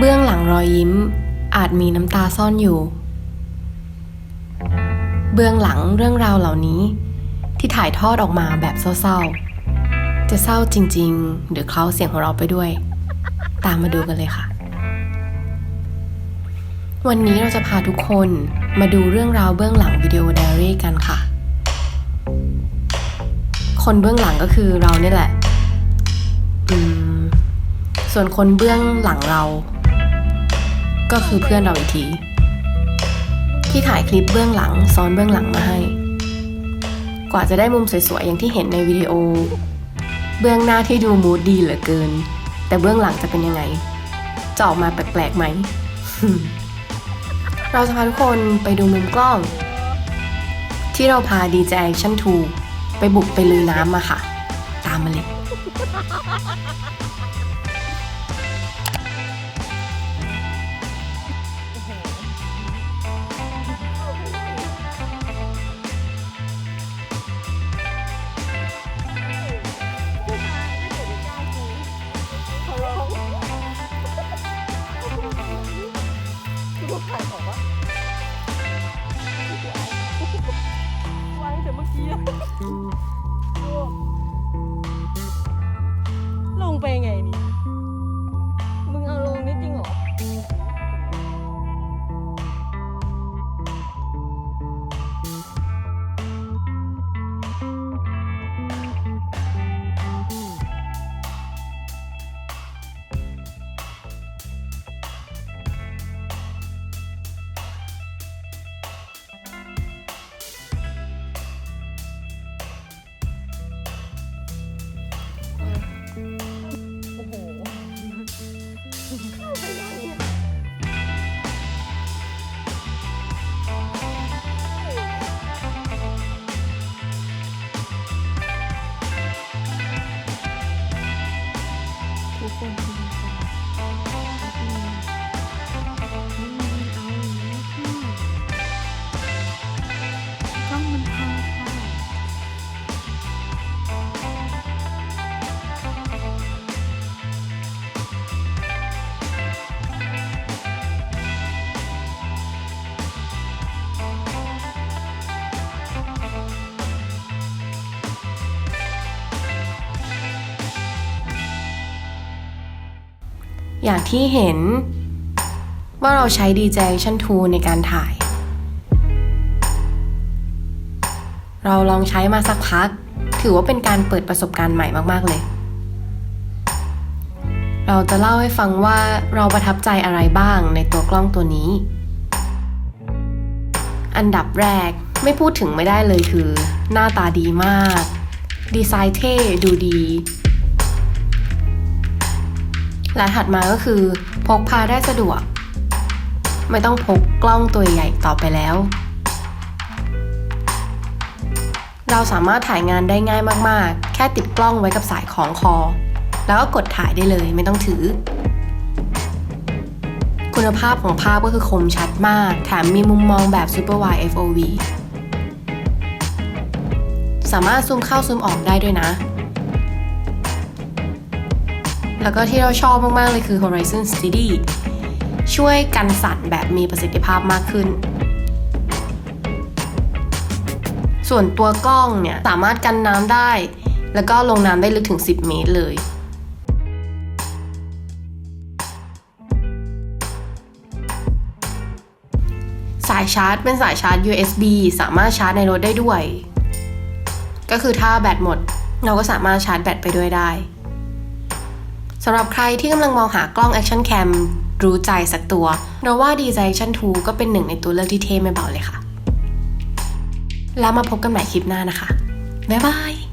เบื้องหลังรอยยิ้ม อาจมีน้ำตาซ่อนอยู่ เบื้องหลังเรื่องราวเหล่านี้ ที่ถ่ายทอดออกมาแบบเศร้าๆ จะเศร้าจริงๆ หรือเคล้าเสียงของเราไปด้วย ตามมาดูกันเลยค่ะ วันนี้เราจะพาทุกคนมาดูเรื่องราวเบื้องหลังวิดีโอไดอารี่กันค่ะ คนเบื้องหลังก็คือเราเนี่ยแหละ อืมส่วนคนเบื้องหลังเรา ก็คือเพื่อนเราอีกที ที่ถ่ายคลิปเบื้องหลังซ้อนเบื้องหลังมาให้ กว่าจะได้มุมสวยๆ อย่างที่เห็นในวิดีโอ เบื้องหน้าที่ดูมูดดีเหลือเกิน แต่เบื้องหลังจะเป็นยังไง จะออกมาแปลกๆไหม เราจะพาทุกคนไปดูมุมกล้อง ที่เราพา DJ Action 2ไปบุกไปลุยน้ำมาค่ะ ตามมาเลย ดใครออกวะวางแต่เมื่อกี้ลงไปไง อย่างที่เห็นว่าเราใช้ DJ Action 2ในการถ่าย เราลองใช้มาสักพัก ถือว่าเป็นการเปิดประสบการณ์ใหม่มาก ๆ เลย เราจะเล่าให้ฟังว่าเราประทับใจอะไรบ้างในตัวกล้องตัวนี้ อันดับแรกไม่พูดถึงไม่ได้เลยคือ หน้าตาดีมาก ดีไซน์เท่ดูดี และถัดมาก็คือ พกพาได้สะดวก ไม่ต้องพกกล้องตัวใหญ่ต่อไปแล้ว เราสามารถถ่ายงานได้ง่ายมากๆ แค่ติดกล้องไว้กับสายของคอ แล้วก็กดถ่ายได้เลยไม่ต้องถือ คุณภาพของภาพก็คือคมชัดมาก แถมมีมุมมองแบบ Super Wide FOV สามารถซูมเข้าซูมออกได้ด้วยนะ แล้วก็ที่เราชอบมาก ๆ เลยคือ Horizon Steady ช่วยกันสั่นแบบมีประสิทธิภาพมากขึ้น ส่วนตัวกล้องเนี่ยสามารถกันน้ำได้ แล้วก็ลงน้ำได้ลึกถึง 10 เมตรเลยสายชาร์จเป็นสายชาร์จ USB สามารถชาร์จในรถได้ด้วย ก็คือถ้าแบตหมด เราก็สามารถชาร์จแบตไปด้วยได้ สำหรับใครที่กำลังมองหากล้อง Action Cam รู้ใจสักตัวเราว่า d j Action 2 ก็เป็นหนึ่งในตัวเลือกที่เท่ไม่เบาเลยค่ะ แล้วมาพบกันใหม่คลิปหน้านะคะ บ๊ายบาย